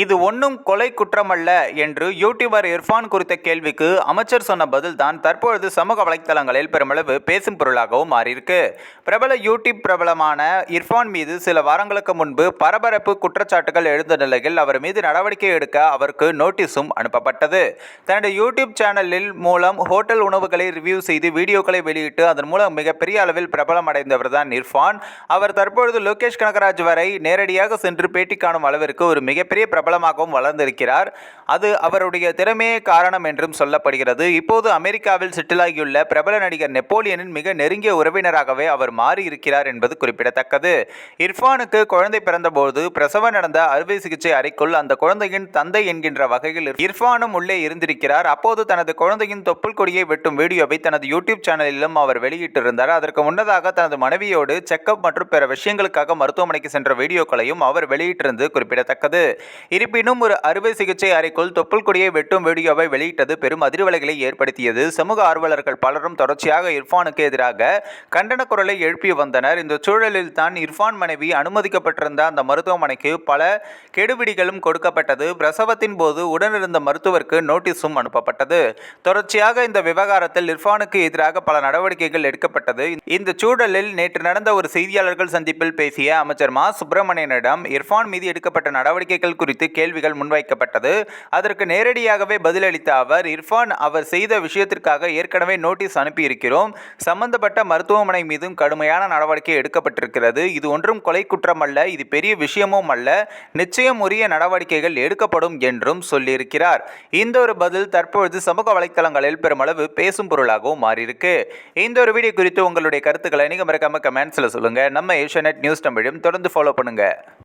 இது ஒன்றும் கொலை குற்றமல்ல என்று யூடியூபர் இர்ஃபான் குறித்த கேள்விக்கு அமைச்சர் சொன்ன பதில்தான் தற்பொழுது சமூக வலைத்தளங்களில் பெருமளவு பேசும் பொருளாகவும் மாறியிருக்கு. பிரபல யூடியூப் பிரபலமான இர்ஃபான் மீது சில வாரங்களுக்கு முன்பு பரபரப்பு குற்றச்சாட்டுகள் எழுந்த நிலையில் அவர் மீது நடவடிக்கை எடுக்க அவருக்கு நோட்டீஸும் அனுப்பப்பட்டது. தனது யூடியூப் சேனலில் மூலம் ஹோட்டல் உணவுகளை ரிவ்யூ செய்து வீடியோக்களை வெளியிட்டு அதன் மூலம் மிகப்பெரிய அளவில் பிரபலம் அடைந்தவர் தான் இர்ஃபான். அவர் தற்பொழுது லோகேஷ் கனகராஜ் வரை நேரடியாக சென்று பேட்டி காணும் அளவிற்கு ஒரு மிகப்பெரிய பிரபலமாகவும் வளர்ந்திருக்கிறார். அது அவருடைய திறமையே காரணம் என்றும் சொல்லப்படுகிறது. இப்போது அமெரிக்காவில் செட்டிலாகியுள்ள பிரபல நடிகர் நெப்போலியனின் மிக நெருங்கிய உறவினராகவே அவர் மாறியிருக்கிறார் என்பது குறிப்பிடத்தக்கது. இர்ஃபானுக்கு குழந்தை பிறந்தபோது பிரசவம் நடந்த அறுவை சிகிச்சை அறைக்குள் அந்த குழந்தையின் தந்தை என்கின்ற வகையில் இர்ஃபானும் உள்ளே இருந்திருக்கிறார். அப்போது தனது குழந்தையின் தொப்புள் கொடியை வெட்டும் வீடியோவை தனது யூடியூப் சேனலிலும் அவர் வெளியிட்டிருந்தார். அதற்கு முன்னதாக தனது மனைவியோடு செக்கப் மற்றும் பிற விஷயங்களுக்காக மருத்துவமனைக்கு சென்ற வீடியோக்களையும் அவர் வெளியிட்டிருந்து குறிப்பிடத்தக்கது. இருப்பினும் ஒரு அறுவை சிகிச்சை அறைக்குள் தொப்புள் கொடியை வெட்டும் வீடியோவை வெளியிட்டது பெரும் அதிர்வலைகளை ஏற்படுத்தியது. சமூக ஆர்வலர்கள் பலரும் தொடர்ச்சியாக இர்ஃபானுக்கு எதிராக கண்டன குரலை எழுப்பி வந்தனர். இந்த சூழலில் தான் இர்ஃபான் மனைவி அனுமதிக்கப்பட்டிருந்த அந்த மருத்துவமனைக்கு பல கெடுபிடிகளும் கொடுக்கப்பட்டது. பிரசவத்தின் போது உடனிருந்த மருத்துவருக்கு நோட்டீஸும் அனுப்பப்பட்டது. தொடர்ச்சியாக இந்த விவகாரத்தில் இர்ஃபானுக்கு எதிராக பல நடவடிக்கைகள் எடுக்கப்பட்டது. இந்த சூழலில் நேற்று நடந்த ஒரு செய்தியாளர்கள் சந்திப்பில் பேசிய அமைச்சர் மா. சுப்பிரமணியனிடம் இர்ஃபான் மீது எடுக்கப்பட்ட நடவடிக்கைகள் குறித்து குறித்து கேள்விகள் முன்வைக்கப்பட்டது. அதற்கு நேரடியாகவே பதிலளித்த அவர் இர்ஃபான் அவர் செய்த விஷயத்திற்காக ஏற்கனவே நோட்டீஸ் அனுப்பியிருக்கிறோம். சம்பந்தப்பட்ட மருத்துவமனை மீதும் கடுமையான நடவடிக்கை எடுக்கப்பட்டிருக்கிறது. இது ஒன்றும் கொலை குற்றம் அல்ல இது பெரிய விஷயமும் அல்ல. நிச்சயம் உரிய நடவடிக்கைகள் எடுக்கப்படும் என்றும் சொல்லியிருக்கிறார். இந்த ஒரு பதில் தற்பொழுது சமூக வலைத்தளங்களில் பெருமளவு பேசும் பொருளாகவும் மாறியிருக்கு. இந்த ஒரு வீடியோ குறித்து உங்களுடைய கருத்துக்களை நீங்கள் மறக்காம கமெண்ட்ஸில் சொல்லுங்கள் நம்ம ஏஷியா நியூஸ் தமிழும் தொடர்ந்து ஃபாலோ பண்ணுங்கள்